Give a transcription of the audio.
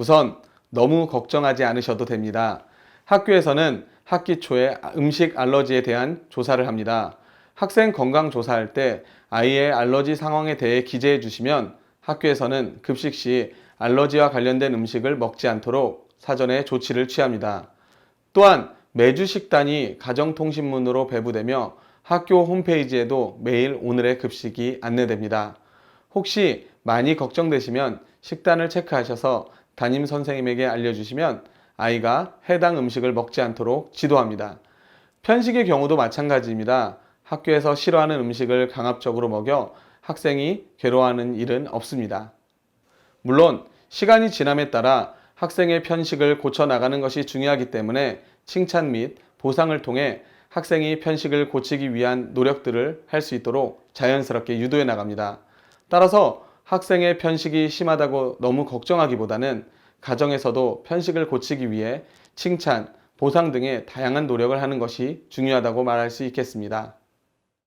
우선 너무 걱정하지 않으셔도 됩니다. 학교에서는 학기 초에 음식 알러지에 대한 조사를 합니다. 학생 건강 조사할 때 아이의 알러지 상황에 대해 기재해 주시면 학교에서는 급식 시 알러지와 관련된 음식을 먹지 않도록 사전에 조치를 취합니다. 또한 매주 식단이 가정통신문으로 배부되며 학교 홈페이지에도 매일 오늘의 급식이 안내됩니다. 혹시 많이 걱정되시면 식단을 체크하셔서 담임 선생님에게 알려주시면 아이가 해당 음식을 먹지 않도록 지도합니다. 편식의 경우도 마찬가지입니다. 학교에서 싫어하는 음식을 강압적으로 먹여 학생이 괴로워하는 일은 없습니다. 물론 시간이 지남에 따라 학생의 편식을 고쳐 나가는 것이 중요하기 때문에 칭찬 및 보상을 통해 학생이 편식을 고치기 위한 노력들을 할 수 있도록 자연스럽게 유도해 나갑니다. 따라서 학생의 편식이 심하다고 너무 걱정하기보다는 가정에서도 편식을 고치기 위해 칭찬, 보상 등의 다양한 노력을 하는 것이 중요하다고 말할 수 있겠습니다.